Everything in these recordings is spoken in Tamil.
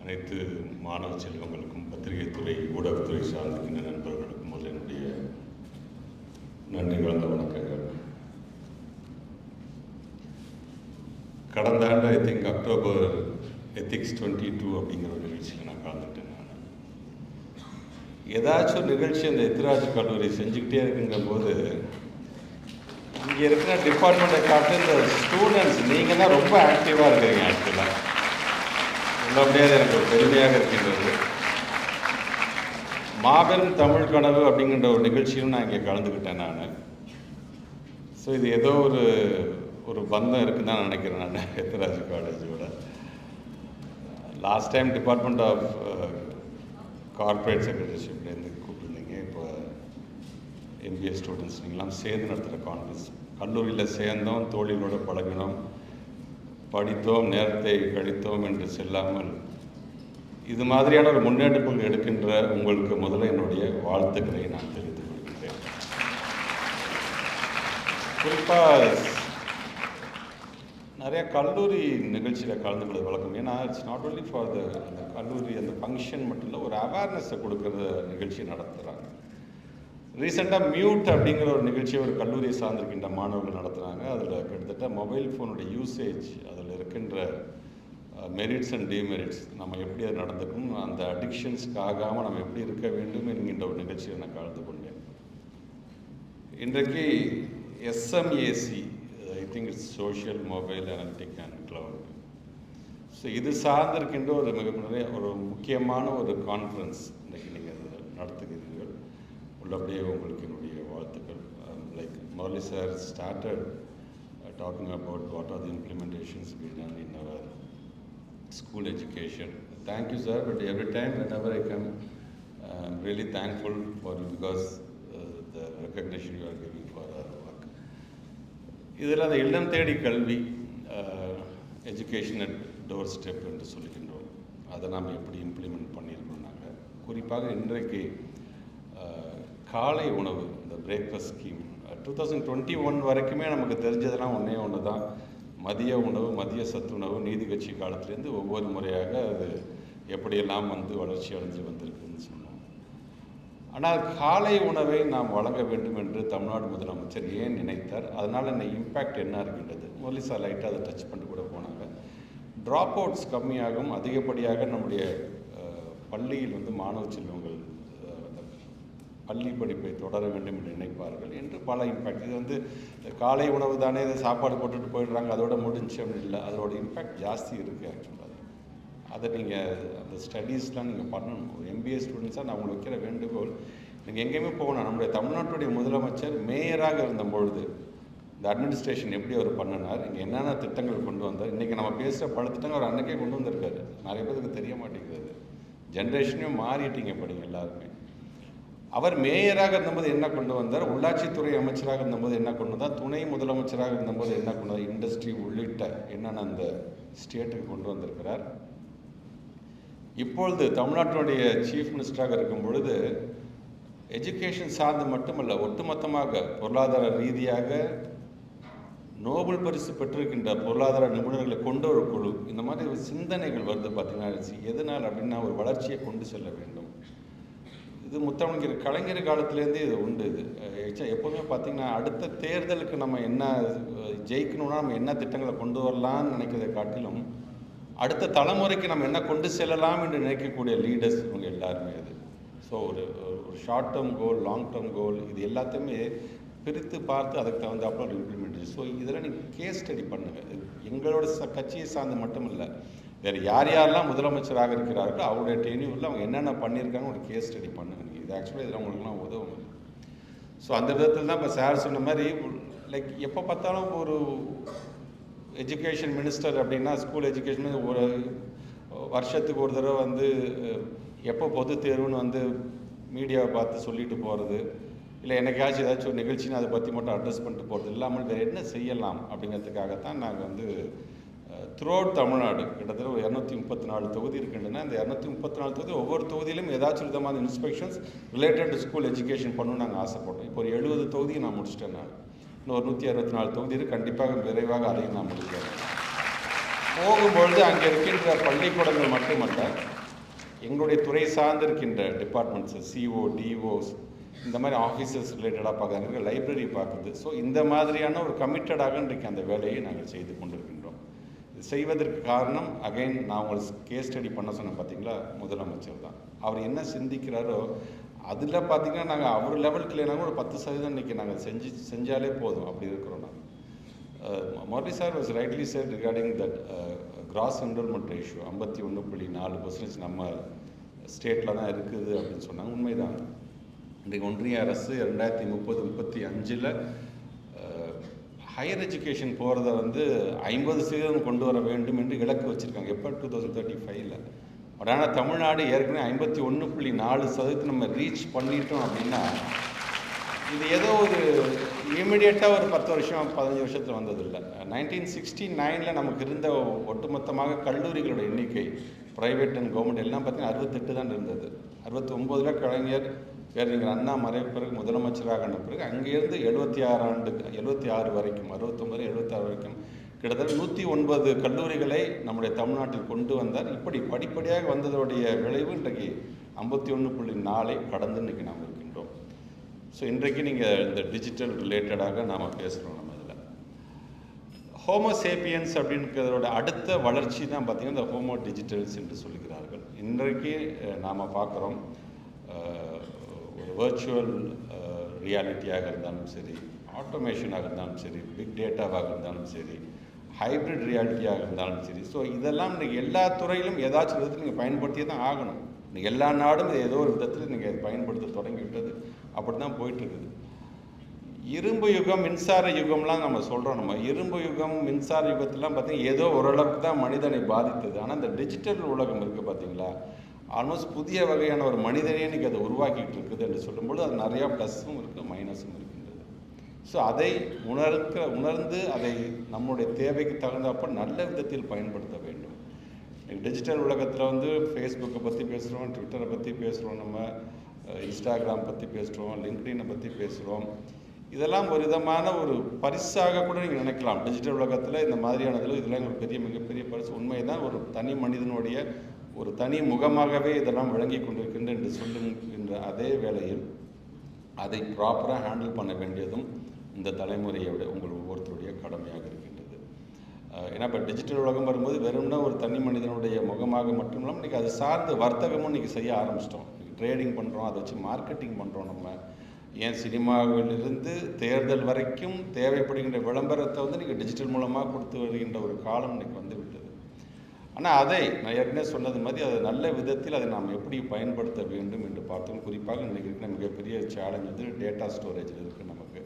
அனைத்து மாணவ செல்வங்களுக்கும் பத்திரிகைத்துறை ஊடகத்துறை சார்ந்திருக்கின்ற நண்பர்களுக்கும் முதல் என்னுடைய நன்றி கலந்த வணக்கங்கள். கடந்த ஆண்டு I think October ethics twenty two அப்படிங்கிற ஒரு நிகழ்ச்சியில் நான் கலந்துட்டேன் நான். ஏதாச்சும் ஒரு நிகழ்ச்சி அந்த எத்திராஜ் கல்லூரி செஞ்சுக்கிட்டே இருக்குங்கிற போது இங்கே இருக்கிற டிபார்ட்மெண்ட்டை காட்டு இந்த ஸ்டூடெண்ட்ஸ் நீங்கள் தான் ரொம்ப ஆக்டிவாக இருக்கிறீங்க ஆக்சுவலாக சொல்ல எனக்கு ஒரு பெருமையாக இருக்கின்றது. மாபெரும் தமிழ் கனவு அப்படிங்கிற ஒரு நிகழ்ச்சியும் நான் இங்கே கலந்துக்கிட்டேன் நான். ஸோ இது ஏதோ ஒரு ஒரு பந்தம் இருக்குன்னு தான் நினைக்கிறேன் நான் எத்தராஜ் காலேஜோட. Last time department of corporate செக்ரட்டரிஷிப்லேருந்து கூப்பிட்டுருந்தீங்க. இப்போ எம்பிஏ ஸ்டூடெண்ட்ஸ் நீங்களாம் சேர்ந்து நடத்துகிற கான்ஃபரன்ஸ் கல்லூரியில் சேர்ந்தோம் தோழிகளோட பழகினோம். படித்தோம் நேரத்தை கழித்தோம் என்று செல்லாமல் இது மாதிரியான ஒரு முன்னெடுப்புகள் எடுக்கின்ற உங்களுக்கு முதல்ல என்னுடைய வாழ்த்துக்களை நான் தெரிந்து கொள்கிறேன் குறிப்பாக நிறைய கல்லூரி நிகழ்ச்சியில் கலந்துக்கிறது வழக்கம். ஏன்னா it's not only for the அந்த கல்லூரி அந்த ஃபங்க்ஷன் மட்டும் இல்லை ஒரு அவேர்னஸை கொடுக்குற நிகழ்ச்சி நடத்துகிறாங்க ரீசெண்டாக மியூட் அப்படிங்கிற ஒரு நிகழ்ச்சியை ஒரு கல்லூரியை சார்ந்திருக்கின்ற மாணவர்கள் நடத்துகிறாங்க அதில் கிட்டத்தட்ட மொபைல் ஃபோனுடைய யூசேஜ் அது இருக்கின்ற மெரிட்ஸ் அண்ட் டிமெரிட்ஸ் நம்ம எப்படி அது நடந்துக்கணும் அந்த அடிக்ஷன்ஸ்க்கு ஆகாமல் நம்ம எப்படி இருக்க வேண்டும் என்கின்ற ஒரு நிகழ்ச்சியில் நான் கலந்து கொண்டேன். இன்றைக்கு SMAC I think it's social mobile analytic and cloud so இது சார்ந்திருக்கின்ற ஒரு மிக நிறைய ஒரு முக்கியமான ஒரு கான்ஃபரன்ஸ் இன்றைக்கு நீங்கள் நடத்துகிறீர்கள். உள்ளபடியே உங்களுக்கு என்னுடைய வாழ்த்துக்கள். Um, like Murali sir started talking about what are the implementations be done in our school education. Thank you, sir, but every time, whenever I come, I'm really thankful for you because uh, the recognition you are giving for our work. இதில் அந்த இல்லம் தேடி கல்வி எஜுகேஷன் அட் டோர் ஸ்டெப் என்று சொல்கின்றோம் அதை நாம் எப்படி இம்ப்ளிமெண்ட் பண்ணியிருக்கோம் நாங்கள் குறிப்பாக இன்றைக்கு uh, காலை உணவு இந்த breakfast scheme two thousand twenty one வரைக்குமே நமக்கு தெரிஞ்சதெல்லாம் ஒன்றே ஒன்று தான் மதிய உணவு மதிய சத்துணவு நீதி கட்சி காலத்திலேருந்து ஒவ்வொரு முறையாக அது எப்படியெல்லாம் வந்து வளர்ச்சி அடைஞ்சு வந்திருக்குன்னு சொன்னோம். ஆனால் காலை உணவை நாம் வழங்க வேண்டும் என்று தமிழ்நாடு முதலமைச்சர் ஏன் நினைத்தார்? அதனால் என்ன இம்பேக்ட் என்ன இருக்கின்றது? மொலிசா லைட்டாக அதை டச் பண்ணிட்டு கூட போனாங்க. ட்ராப் அவுட்ஸ் கம்மியாகும். அதிகப்படியாக நம்முடைய பள்ளியில் வந்து மாணவ செல்வம் பள்ளி படிப்பை தொடர வேண்டும் என்று நினைப்பார்கள் என்று பல இம்பேக்ட் இது வந்து காலை உணவு தானே இதை சாப்பாடு போட்டுட்டு போயிடுறாங்க அதோட முடிஞ்சு அப்படின்னு இல்லை. அதோட இம்பேக்ட் ஜாஸ்தி இருக்குது ஆக்சுவலாக அதை நீங்கள் அந்த ஸ்டடீஸ்லாம் நீங்கள் பண்ணணும். ஒரு எம்பிஏ ஸ்டூடெண்ட்ஸாக நான் உங்களுக்கு வைக்கிற வேண்டுகோள் நீங்கள் எங்கேயுமே போகணும். நம்முடைய தமிழ்நாட்டுடைய முதலமைச்சர் மேயராக இருந்த பொழுது இந்த அட்மினிஸ்ட்ரேஷன் எப்படி அவர் பண்ணினார் இங்கே என்னென்ன திட்டங்கள் கொண்டு வந்தார் இன்றைக்கி நம்ம பேசுகிற பல திட்டங்கள் அவர் அன்றைக்கே கொண்டு வந்திருக்காரு. நிறைய பேருக்கு தெரிய மாட்டேங்கிறது ஜென்ரேஷனையும் மாறிட்டீங்க படிங்க எல்லாருமே. அவர் மேயராக இருந்தபோது என்ன கொண்டு வந்தார்? உள்ளாட்சித்துறை அமைச்சராக இருந்தபோது என்ன கொண்டு வந்தார்? துணை முதலமைச்சராக இருந்தபோது என்ன கொண்டு வந்தார்? இண்டஸ்ட்ரி உள்ளிட்ட என்னென்ன அந்த ஸ்டேட்டுக்கு கொண்டு வந்திருக்கிறார்? இப்பொழுது தமிழ்நாட்டினுடைய சீஃப் மினிஸ்டராக இருக்கும் பொழுது எஜுகேஷன் சார்ந்து மட்டுமல்ல ஒட்டுமொத்தமாக பொருளாதார ரீதியாக நோபல் பரிசு பெற்றிருக்கின்ற பொருளாதார நிபுணர்களை கொண்ட ஒரு குழு. இந்த மாதிரி ஒரு சிந்தனைகள் வருது பார்த்தீங்கன்னா எதனால் அப்படின்னா ஒரு வளர்ச்சியை கொண்டு செல்ல வேண்டும். இது முத்தமிழர் கலைஞர் காலத்திலேருந்தே இது உண்டு இது. எப்போவுமே பார்த்தீங்கன்னா அடுத்த தேர்தலுக்கு நம்ம என்ன ஜெயிக்கணும்னா நம்ம என்ன திட்டங்களை கொண்டு வரலாம்னு நினைக்கிறதை காட்டிலும் அடுத்த தலைமுறைக்கு நம்ம என்ன கொண்டு செல்லலாம் என்று நினைக்கக்கூடிய லீடர்ஸ் இவங்க எல்லாருமே இது. ஸோ ஒரு ஒரு short term goal long term goal இது எல்லாத்தையுமே பிரித்து பார்த்து அதுக்கு தகுந்த அப்புறம் இம்ப்ளிமெண்ட் ஸோ இதெல்லாம் நீங்கள் கேஸ் ஸ்டடி பண்ணுங்கள் எங்களோட ச கட்சியை சார்ந்து மட்டும் இல்லை வேறு யார் யாரெல்லாம் முதலமைச்சராக இருக்கிறார்களோ அவருடைய டென்யூரில் அவங்க என்னென்ன பண்ணியிருக்காங்க ஒரு கேஸ் ஸ்டடி பண்ணுங்க நீங்கள் இது ஆக்சுவலாக இதில் உங்களுக்குலாம் உதவும் ஸோ அந்த விதத்தில் தான் இப்போ சார் சொன்ன மாதிரி லைக் எப்போ பார்த்தாலும் ஒரு எஜுகேஷன் மினிஸ்டர் அப்படின்னா ஸ்கூல் எஜுகேஷன் ஒரு வருஷத்துக்கு ஒரு தடவை வந்து எப்போ பொது தேர்வுன்னு வந்து மீடியாவை பார்த்து சொல்லிட்டு போகிறது இல்லை என்னைக்காச்சும் ஏதாச்சும் ஒரு நிகழ்ச்சின்னு அதை பற்றி மட்டும் அட்ரஸ் பண்ணிட்டு போகிறது இல்லாமல் வேறு என்ன செய்யலாம் அப்படிங்கிறதுக்காகத்தான் நாங்கள் வந்து த்ரூஅவுட் தமிழ்நாடு கிட்டத்தட்ட ஒரு இரநூத்தி முப்பத்தி நாலு தொகுதி இருக்கின்றன. அந்த இரநூத்தி முப்பத்தி நாலு தொகுதி ஒவ்வொரு தொகுதியிலும் ஏதாச்சும் விதமான inspections related to school education பண்ணணும்னு நாங்கள் ஆசைப்பட்டோம். இப்போ ஒரு எழுபது தொகுதியை நான் முடிச்சிட்டேன் நான். இன்னும் ஒரு நூற்றி அறுபத்தி நாலு தொகுதி கண்டிப்பாக விரைவாக அதையும் நான் முடிக்கிறேன். போகும்பொழுது அங்கே இருக்கின்ற பள்ளிக்கூடங்கள் மட்டுமல்ல எங்களுடைய துறை சார்ந்திருக்கின்ற டிபார்ட்மெண்ட்ஸு சிஓ டிஓஸ் இந்த மாதிரி ஆஃபீஸர்ஸ் ரிலேட்டடாக பார்க்குறாங்க லைப்ரரி பார்க்குது ஸோ இந்த மாதிரியான ஒரு கமிட்டடாக இன்றைக்கு அந்த வேலையை நாங்கள் செய்து கொண்டிருக்கின்றோம். செய்வதற்கு காரணம் அகைன் நான் உங்களுக்கு கேஸ் ஸ்டடி பண்ண சொன்னேன் பார்த்தீங்களா முதலமைச்சர் தான். அவர் என்ன சிந்திக்கிறாரோ அதில் பார்த்தீங்கன்னா நாங்கள் அவர் லெவலுக்கு இல்லைனா ஒரு பத்து சதவீதம் இன்றைக்கி நாங்கள் செஞ்சு செஞ்சாலே போதும். அப்படி இருக்கிறோம் நாங்கள் Murali sir was rightly sir regarding that gross enrolment ratio ஐம்பத்தி ஒன்று புள்ளி நாலு பர்சன்டேஜ் நம்ம ஸ்டேட்டில் தான் இருக்குது அப்படின்னு சொன்னாங்க. உண்மைதான். இன்றைக்கு ஒன்றிய அரசு ரெண்டாயிரத்தி முப்பது முப்பத்தி அஞ்சில் ஹையர் எஜுகேஷன் போகிறத வந்து ஐம்பது சதவீதம் கொண்டு வர வேண்டும் என்று இலக்கு வச்சுருக்காங்க. எப்போ? டூ தௌசண்ட் தேர்ட்டி ஃபைவ்ல பட் ஆனால் தமிழ்நாடு ஏற்கனவே ஐம்பத்தி ஒன்று புள்ளி நாலு சதவீதத்தை நம்ம ரீச் பண்ணிட்டோம் அப்படின்னா இது ஏதோ ஒரு இமிடியேட்டாக ஒரு பத்து வருஷம் பதினஞ்சு வருஷத்தில் வந்ததில்லை நைன்டீன் சிக்ஸ்டி நைனில் நமக்கு இருந்த ஒட்டுமொத்தமாக கல்லூரிகளோட எண்ணிக்கை ப்ரைவேட் அண்ட் கவர்மெண்ட் எல்லாம் பார்த்தீங்கன்னா அறுபத்தெட்டு தான் இருந்தது. அறுபத்தி ஒம்போதில் கலைஞர் பேரறிஞர் அண்ணா மறைவு பிறகு முதலமைச்சராக ஆன பிறகு அங்கேருந்து எழுபத்தி ஆறு ஆண்டு எழுபத்தி ஆறு வரைக்கும் அறுபத்தொம்பது எழுபத்தாறு வரைக்கும் கிட்டத்தட்ட நூற்றி ஒன்பது கல்லூரிகளை நம்முடைய தமிழ்நாட்டில் கொண்டு வந்தார். இப்படி படிப்படியாக வந்ததோடைய விளைவு இன்றைக்கு ஐம்பத்தி ஒன்று புள்ளி நாலை கடந்து இன்றைக்கி நாம் இருக்கின்றோம். ஸோ இன்றைக்கு நீங்கள் இந்த டிஜிட்டல் ரிலேட்டடாக நாம் பேசுகிறோம் நம்ம இதில். ஹோமோசேப்பியன்ஸ் அப்படின்றதோட அடுத்த வளர்ச்சி தான் பார்த்திங்கன்னா இந்த ஹோமோ டிஜிட்டல்ஸ் என்று சொல்கிறார்கள் இன்றைக்கு நாம் பார்க்குறோம். ஒரு வர்ச்சுவல் ரியாலிட்டியாக uh, இருந்தாலும் சரி ஆட்டோமேஷனாக இருந்தாலும் சரி பிக் டேட்டாவாக இருந்தாலும் சரி ஹைப்ரிட் ரியாலிட்டியாக இருந்தாலும் சரி. ஸோ இதெல்லாம் நீங்கள் எல்லா துறையிலும் ஏதாச்சும் விதத்தில் நீங்கள் பயன்படுத்தியே தான் ஆகணும். நீங்கள் எல்லா நாடும் ஏதோ ஒரு விதத்தில் நீங்கள் அதை பயன்படுத்த தொடங்கிவிட்டது அப்படி தான் போயிட்டுருக்குது. இரும்பு யுகம் மின்சார யுகம்லாம் நம்ம சொல்கிறோம் நம்ம. இரும்பு யுகம் மின்சார யுகத்திலாம் பார்த்திங்கன்னா ஏதோ ஓரளவுக்கு தான் மனிதனை பாதித்தது. ஆனால் இந்த டிஜிட்டல் உலகம் இருக்குது பார்த்தீங்களா ஆல்மோஸ்ட் புதிய வகையான ஒரு மனிதனே இன்றைக்கி அதை உருவாக்கிட்டு இருக்குது என்று சொல்லும்போது அது நிறையா ப்ளஸ்ஸும் இருக்குது மைனஸும் இருக்கின்றது. ஸோ அதை உணர்க்க உணர்ந்து அதை நம்முடைய தேவைக்கு தகுந்தாப்ப நல்ல விதத்தில் பயன்படுத்த வேண்டும். டிஜிட்டல் உலகத்தில் வந்து ஃபேஸ்புக்கை பற்றி பேசுகிறோம் ட்விட்டரை பற்றி பேசுகிறோம் நம்ம இன்ஸ்டாகிராம் பற்றி பேசுகிறோம் லிங்க்டினை பற்றி பேசுகிறோம் இதெல்லாம் ஒரு விதமான ஒரு பரிசாக கூட நீங்கள் நினைக்கலாம். டிஜிட்டல் உலகத்தில் இந்த மாதிரியானதில் இதெல்லாம் ஒரு பெரிய மிகப்பெரிய பரிசு உண்மை தான் ஒரு தனி மனிதனுடைய ஒரு தனி முகமாகவே இதெல்லாம் விளங்கி கொண்டிருக்கின்ற என்று சொல்லுகின்ற அதே வேளையில் அதை ப்ராப்பராக ஹேண்டில் பண்ண வேண்டியதும் இந்த தலைமுறையோட உங்கள் ஒவ்வொருத்தருடைய கடமையாக இருக்கின்றது. ஏன்னா இப்போ டிஜிட்டல் உலகம் வரும்போது வெறும்னா ஒரு தனி மனிதனுடைய முகமாக மட்டும் இல்லாமல் இன்றைக்கி அது சார்ந்த வர்த்தகமும் இன்றைக்கி செய்ய ஆரம்பிச்சிட்டோம். ட்ரேடிங் பண்ணுறோம் அதை வச்சு மார்க்கெட்டிங் பண்ணுறோம் நம்ம. ஏன் சினிமாவிலிருந்து தேர்தல் வரைக்கும் தேவைப்படுகின்ற விளம்பரத்தை வந்து நீங்கள் டிஜிட்டல் மூலமாக கொடுத்து வருகின்ற ஒரு காலம் இன்றைக்கி வந்து விட்டது. ஆனால் அதை நான் ஏற்கனவே சொன்னது மாதிரி அதை நல்ல விதத்தில் அதை நாம் எப்படி பயன்படுத்த வேண்டும் என்று பார்த்தோம். குறிப்பாக இன்றைக்கு இருக்கிற மிகப்பெரிய சேலஞ்ச் வந்து டேட்டா ஸ்டோரேஜில் இருக்குது நமக்கு.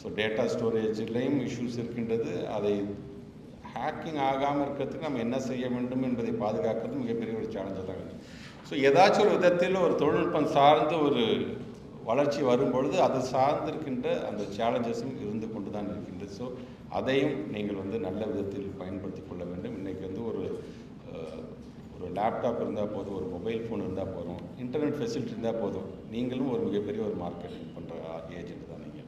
ஸோ டேட்டா ஸ்டோரேஜ்லேயும் இஷ்யூஸ் இருக்கின்றது. அதை ஹேக்கிங் ஆகாமல் இருக்கிறதுக்கு நம்ம என்ன செய்ய வேண்டும் என்பதை பாதுகாக்கிறது மிகப்பெரிய ஒரு சேலஞ்சாக தான் இருக்குது ஸோ ஏதாச்சும் ஒரு விதத்தில் ஒரு தொழில்நுட்பம் சார்ந்த ஒரு வளர்ச்சி வரும்பொழுது அது சார்ந்திருக்கின்ற அந்த சேலஞ்சஸும் இருந்து கொண்டு தான் இருக்கின்றது. ஸோ அதையும் நீங்கள் வந்து நல்ல விதத்தில் பயன்படுத்தி கொள்ள வேண்டும். இன்றைக்கி வந்து ஒரு லேப்டாப் இருந்தால் போதும் ஒரு மொபைல் ஃபோன் இருந்தால் போதும் இன்டர்நெட் ஃபெசிலிட்டி இருந்தால் போதும் நீங்களும் ஒரு மிகப்பெரிய ஒரு மார்க்கெட்டிங் பண்ணுற ஏஜென்ட் தான் நீங்கள்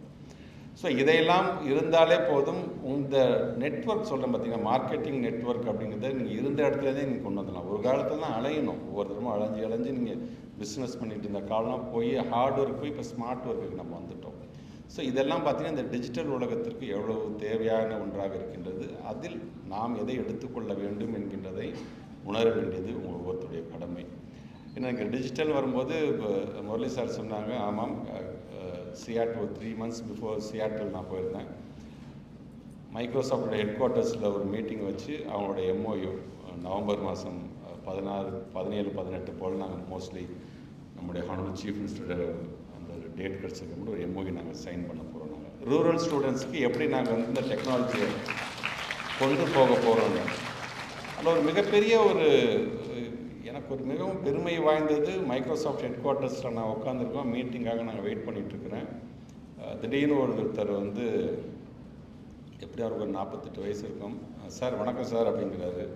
ஸோ இதையெல்லாம் இருந்தாலே போதும் இந்த நெட்ஒர்க் சொல்கிறேன் பார்த்தீங்கன்னா மார்க்கெட்டிங் நெட்ஒர்க் அப்படிங்கிறத நீங்கள் இருந்த இடத்துலேருந்தே நீங்கள் கொண்டு வந்துடலாம். ஒரு காலத்தில் தான் அலையணும். ஒவ்வொரு தரமும் அலைஞ்சு அலைஞ்சு நீங்கள் பிஸ்னஸ் பண்ணிட்டு இருந்த காலம்லாம் போய் ஹார்ட் ஒர்க் போய் இப்போ ஸ்மார்ட் ஒர்க்குக்கு நம்ம வந்துட்டோம். ஸோ இதெல்லாம் பார்த்திங்கன்னா இந்த டிஜிட்டல் உலகத்திற்கு எவ்வளவு தேவையான ஒன்றாக இருக்கின்றது அதில் நாம் எதை எடுத்துக்கொள்ள வேண்டும் என்கின்றதை உணர வேண்டியது உங்கள் ஒவ்வொருத்தருடைய கடமை. ஏன்னா இங்கே டிஜிட்டல் வரும்போது இப்போ முரளி சார் சொன்னாங்க ஆமாம் Seattle three months before Seattle நான் போயிருந்தேன். மைக்ரோசாஃப்டோட ஹெட் குவார்ட்டர்ஸில் ஒரு மீட்டிங் வச்சு அவங்களோட எம்ஓயு நவம்பர் மாதம் பதினாறு பதினேழு பதினெட்டு போல் நாங்கள் மோஸ்ட்லி நம்முடைய ஹானல் சீஃப் மினிஸ்டர் அந்த டேட் கிடச்சிருக்க ஒரு எம்ஓயு நாங்கள் சைன் பண்ண போகிறோம் நாங்கள் ரூரல் ஸ்டூடெண்ட்ஸ்க்கு எப்படி நாங்கள் வந்து இந்த டெக்னாலஜியை கொண்டு போக போகிறோங்க அதில் ஒரு மிகப்பெரிய ஒரு எனக்கு ஒரு மிகவும் பெருமை வாய்ந்தது மைக்ரோசாஃப்ட் ஹெட் குவார்ட்டர்ஸில் நான் உட்காந்துருக்கோம் மீட்டிங்காக நாங்கள் வெயிட் பண்ணிகிட்ருக்கிறேன் திடீர்னு ஒருத்தர் வந்து எப்படி அவருக்கு ஒரு நாற்பத்தெட்டு வயசு இருக்கும்? சார் வணக்கம் சார் அப்படிங்கிறாரு.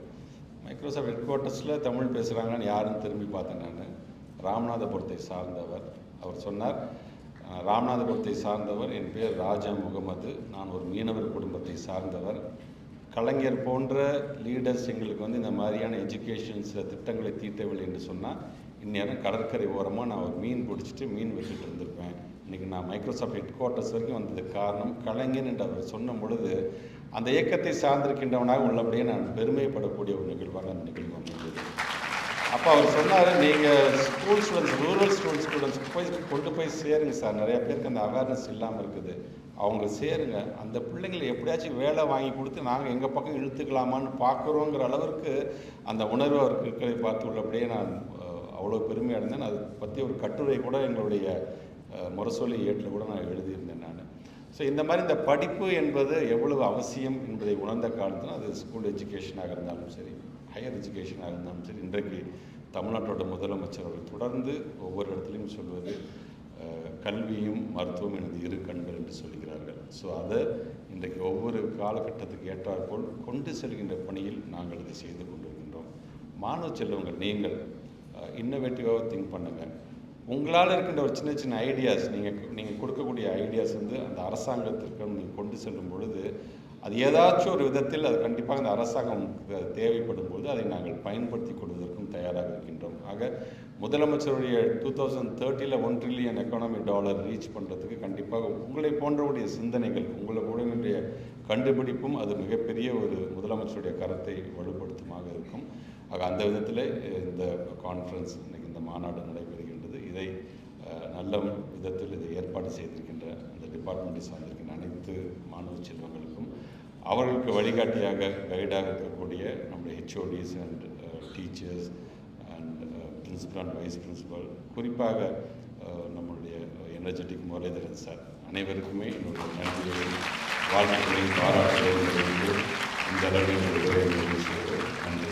மைக்ரோசாஃப்ட் ஹெட் குவார்ட்டர்ஸில் தமிழ் பேசுகிறாங்கன்னு யாருன்னு திரும்பி பார்த்தேன் நான். ராமநாதபுரத்தை சார்ந்தவர் அவர் சொன்னார். ராமநாதபுரத்தை சார்ந்தவர் என் பேர் ராஜா முகமது. நான் ஒரு மீனவர் குடும்பத்தை சார்ந்தவர். கலைஞர் போன்ற லீடர்ஸ் எங்களுக்கு வந்து இந்த மாதிரியான எஜுகேஷன்ஸில் திட்டங்களை தீட்டவில்லை என்று சொன்னால் இந்நேரம் கடற்கரை ஓரமாக நான் ஒரு மீன் பிடிச்சிட்டு மீன் விட்டுட்டு இருந்திருப்பேன். இன்றைக்கி நான் மைக்ரோசாஃப்ட் ஹெட் குவார்ட்டர்ஸ் வரைக்கும் வந்ததுக்கு காரணம் கலைஞர் என்று அவர் சொன்ன பொழுது அந்த இயக்கத்தை சார்ந்திருக்கின்றவனாக உள்ளபடியே நான் பெருமைப்படக்கூடிய ஒரு நிகழ்வாக நினைக்கிறேன் நிகழ்வு அப்போ அவர் சொன்னார் நீங்கள் ஸ்கூல் ஸ்டூடெண்ட்ஸ் ரூரல் ஸ்கூல் ஸ்டூடெண்ட்ஸ்க்கு போய் கொண்டு போய் சேருங்க சார் நிறைய பேருக்கு அந்த அவேர்னஸ் இல்லாமல் இருக்குது. அவங்க சேருங்க. அந்த பிள்ளைங்களை எப்படியாச்சும் வேலை வாங்கி கொடுத்து நாங்கள் எங்கள் பக்கம் இழுத்துக்கலாமான்னு பார்க்குறோங்கிற அளவிற்கு அந்த உணர்வு அவர்களை பார்த்து உள்ளபடியே நான் அவ்வளோ பெருமை அடைந்தேன் அதை பற்றி ஒரு கட்டுரை கூட எங்களுடைய முரசொலி ஏட்டில் கூட நான் எழுதி ஸோ இந்த மாதிரி இந்த படிப்பு என்பது எவ்வளவு அவசியம் என்பதை உணர்ந்த காலத்தில் அது ஸ்கூல் எஜுகேஷனாக இருந்தாலும் சரி ஹையர் எஜுகேஷனாக இருந்தாலும் சரி இன்றைக்கு தமிழ்நாட்டோட முதலமைச்சர் அவர்கள் தொடர்ந்து ஒவ்வொரு இடத்துலையும் சொல்வது கல்வியும் மருத்துவம் எனது இரு கண்கள் என்று சொல்கிறார்கள். ஸோ அதை இன்றைக்கு ஒவ்வொரு காலகட்டத்துக்கு ஏற்றாற்போல் கொண்டு செல்கின்ற பணியில் நாங்கள் இதை செய்து கொண்டிருக்கின்றோம். மாணவ செல்வங்கள் நீங்கள் இன்னோவேட்டிவாக திங்க் பண்ணுங்கள் உங்களால் இருக்கின்ற ஒரு சின்ன சின்ன ஐடியாஸ் நீங்கள் நீங்கள் கொடுக்கக்கூடிய ஐடியாஸ் வந்து அந்த அரசாங்கத்திற்கு நீங்கள் கொண்டு செல்லும் பொழுது அது ஏதாச்சும் ஒரு விதத்தில் அது கண்டிப்பாக அந்த அரசாங்கம் தேவைப்படும் பொழுது அதை நாங்கள் பயன்படுத்தி கொள்வதற்கும் தயாராக இருக்கின்றோம். ஆக முதலமைச்சருடைய two thousand தேர்ட்டியில் one trillion economy dollar reach பண்ணுறதுக்கு கண்டிப்பாக உங்களை போன்றவுடைய சிந்தனைகள் உங்களை உடனுடைய கண்டுபிடிப்பும் அது மிகப்பெரிய ஒரு முதலமைச்சருடைய கரத்தை வலுப்படுத்துமாக இருக்கும். ஆக அந்த விதத்தில் இந்த கான்ஃபரன்ஸ் இந்த மாநாடு இதை நல்ல விதத்தில் இதை ஏற்பாடு செய்திருக்கின்ற அந்த டிபார்ட்மெண்ட்டை சார்ந்திருக்கின்ற அனைத்து மாணவ செல்வங்களுக்கும் அவர்களுக்கு வழிகாட்டியாக கைடாக இருக்கக்கூடிய நம்முடைய HODs and teachers and principal and vice principal குறிப்பாக நம்மளுடைய எனர்ஜெட்டிக் முரளிதரன் சார் அனைவருக்குமே என்னுடைய நன்றியையும் வாழ்த்துக்களையும் பாராட்டுகளையும் இந்த அளவில் நன்றி.